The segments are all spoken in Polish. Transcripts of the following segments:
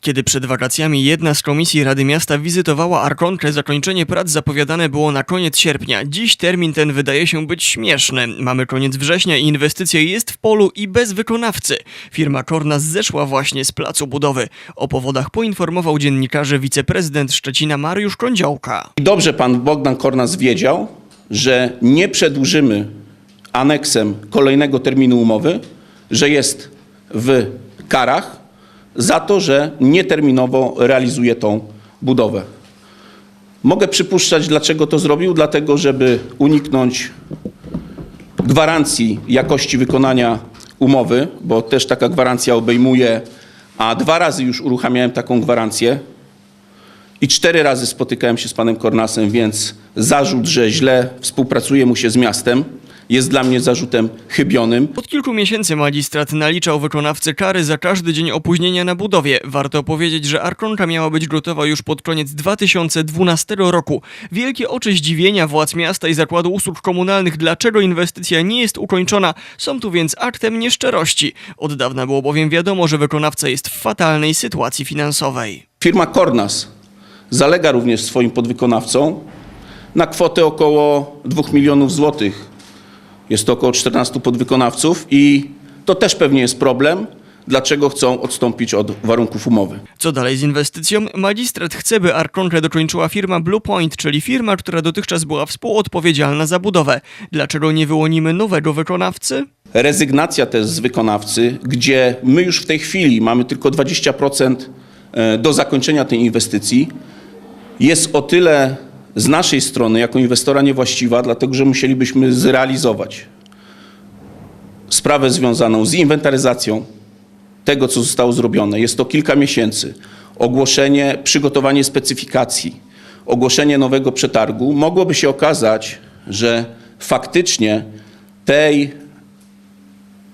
Kiedy przed wakacjami jedna z komisji Rady Miasta wizytowała Arkonkę, zakończenie prac zapowiadane było na koniec sierpnia. Dziś termin ten wydaje się być śmieszny. Mamy koniec września i inwestycja jest w polu i bez wykonawcy. Firma Kornas zeszła właśnie z placu budowy. O powodach poinformował dziennikarzy wiceprezydent Szczecina Mariusz Kądziołka. Dobrze pan Bogdan Kornas wiedział, że nie przedłużymy aneksem kolejnego terminu umowy, że jest w karach za to, że nieterminowo realizuje tą budowę. Mogę przypuszczać, dlaczego to zrobił, dlatego żeby uniknąć gwarancji jakości wykonania umowy, bo też taka gwarancja obejmuje, a dwa razy już uruchamiałem taką gwarancję, i cztery razy spotykałem się z panem Kornasem, więc zarzut, że źle współpracuje mu się z miastem, jest dla mnie zarzutem chybionym. Od kilku miesięcy magistrat naliczał wykonawcy kary za każdy dzień opóźnienia na budowie. Warto powiedzieć, że Arkonka miała być gotowa już pod koniec 2012 roku. Wielkie oczy zdziwienia władz miasta i Zakładu Usług Komunalnych, dlaczego inwestycja nie jest ukończona, są tu więc aktem nieszczerości. Od dawna było bowiem wiadomo, że wykonawca jest w fatalnej sytuacji finansowej. Firma Kornas zalega również swoim podwykonawcą na kwotę około 2 milionów złotych. Jest to około 14 podwykonawców i to też pewnie jest problem, dlaczego chcą odstąpić od warunków umowy. Co dalej z inwestycją? Magistrat chce, by Arkonkę dokończyła firma Bluepoint, czyli firma, która dotychczas była współodpowiedzialna za budowę. Dlaczego nie wyłonimy nowego wykonawcy? Rezygnacja też z wykonawcy, gdzie my już w tej chwili mamy tylko 20% e, do zakończenia tej inwestycji, jest o tyle z naszej strony jako inwestora niewłaściwa, dlatego że musielibyśmy zrealizować sprawę związaną z inwentaryzacją tego, co zostało zrobione. Jest to kilka miesięcy. Ogłoszenie, przygotowanie specyfikacji, ogłoszenie nowego przetargu. Mogłoby się okazać, że faktycznie tej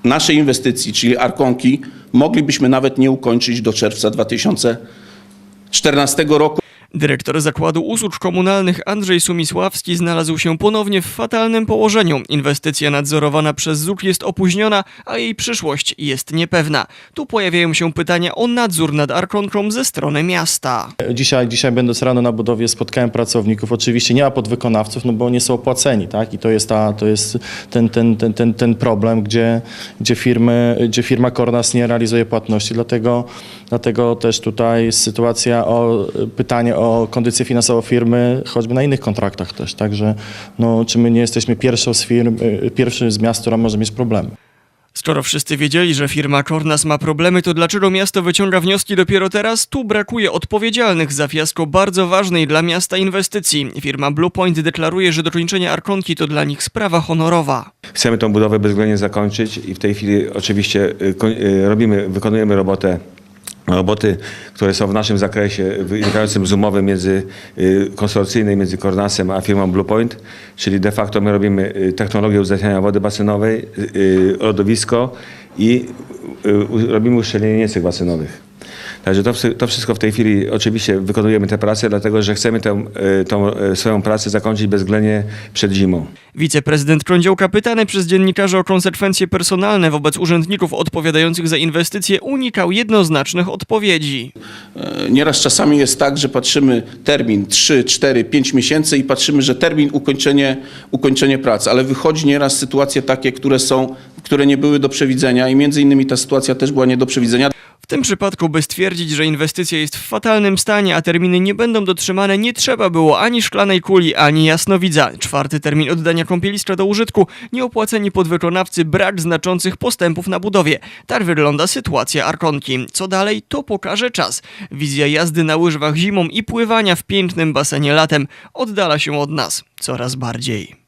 naszej inwestycji, czyli Arkonki, moglibyśmy nawet nie ukończyć do czerwca 2014 roku. Dyrektor Zakładu Usług Komunalnych Andrzej Sumisławski znalazł się ponownie w fatalnym położeniu. Inwestycja nadzorowana przez ZUK jest opóźniona, a jej przyszłość jest niepewna. Tu pojawiają się pytania o nadzór nad Arkonką ze strony miasta. Dzisiaj, dzisiaj będąc rano na budowie spotkałem pracowników. Oczywiście nie ma podwykonawców, no bo nie są opłaceni, tak? I to jest, ta, to jest ten, ten, ten, ten, ten problem, gdzie, gdzie, firmy, gdzie firma Kornas nie realizuje płatności. Dlatego, dlatego też tutaj sytuacja o pytanie o kondycję finansową firmy, choćby na innych kontraktach też. Także no, czy my nie jesteśmy pierwszą z firm, y, pierwszym z miast, która może mieć problemy. Skoro wszyscy wiedzieli, że firma Kornas ma problemy, to dlaczego miasto wyciąga wnioski dopiero teraz? Tu brakuje odpowiedzialnych za fiasko bardzo ważnej dla miasta inwestycji. Firma Bluepoint deklaruje, że dokończenie Arkonki to dla nich sprawa honorowa. Chcemy tą budowę bezwzględnie zakończyć i w tej chwili oczywiście y, y, robimy, wykonujemy robotę roboty, które są w naszym zakresie wynikającym z umowy między y, konsorcyjnej między Kornasem a firmą Bluepoint, czyli de facto my robimy y, technologię uzdatniania wody basenowej, lodowisko i y, u- robimy uszczelnienie niecek basenowych. Także to, to wszystko w tej chwili oczywiście wykonujemy te prace, dlatego że chcemy tę, y, tą y, swoją pracę zakończyć bezwzględnie przed zimą. Wiceprezydent Krądziołka pytany przez dziennikarzy o konsekwencje personalne wobec urzędników odpowiadających za inwestycje unikał jednoznacznych odpowiedzi. E, Nieraz czasami jest tak, że patrzymy termin 3, 4, 5 miesięcy i patrzymy, że termin ukończenie, ukończenie pracy, ale wychodzi nieraz sytuacje takie, które są, które nie były do przewidzenia i między innymi ta sytuacja też była nie do przewidzenia. W tym przypadku, by stwierdzić, że inwestycja jest w fatalnym stanie, a terminy nie będą dotrzymane, nie trzeba było ani szklanej kuli, ani jasnowidza. Czwarty termin oddania kąpieliska do użytku, nieopłaceni podwykonawcy, brak znaczących postępów na budowie. Tak wygląda sytuacja Arkonki. Co dalej, to pokaże czas. Wizja jazdy na łyżwach zimą i pływania w pięknym basenie latem oddala się od nas coraz bardziej.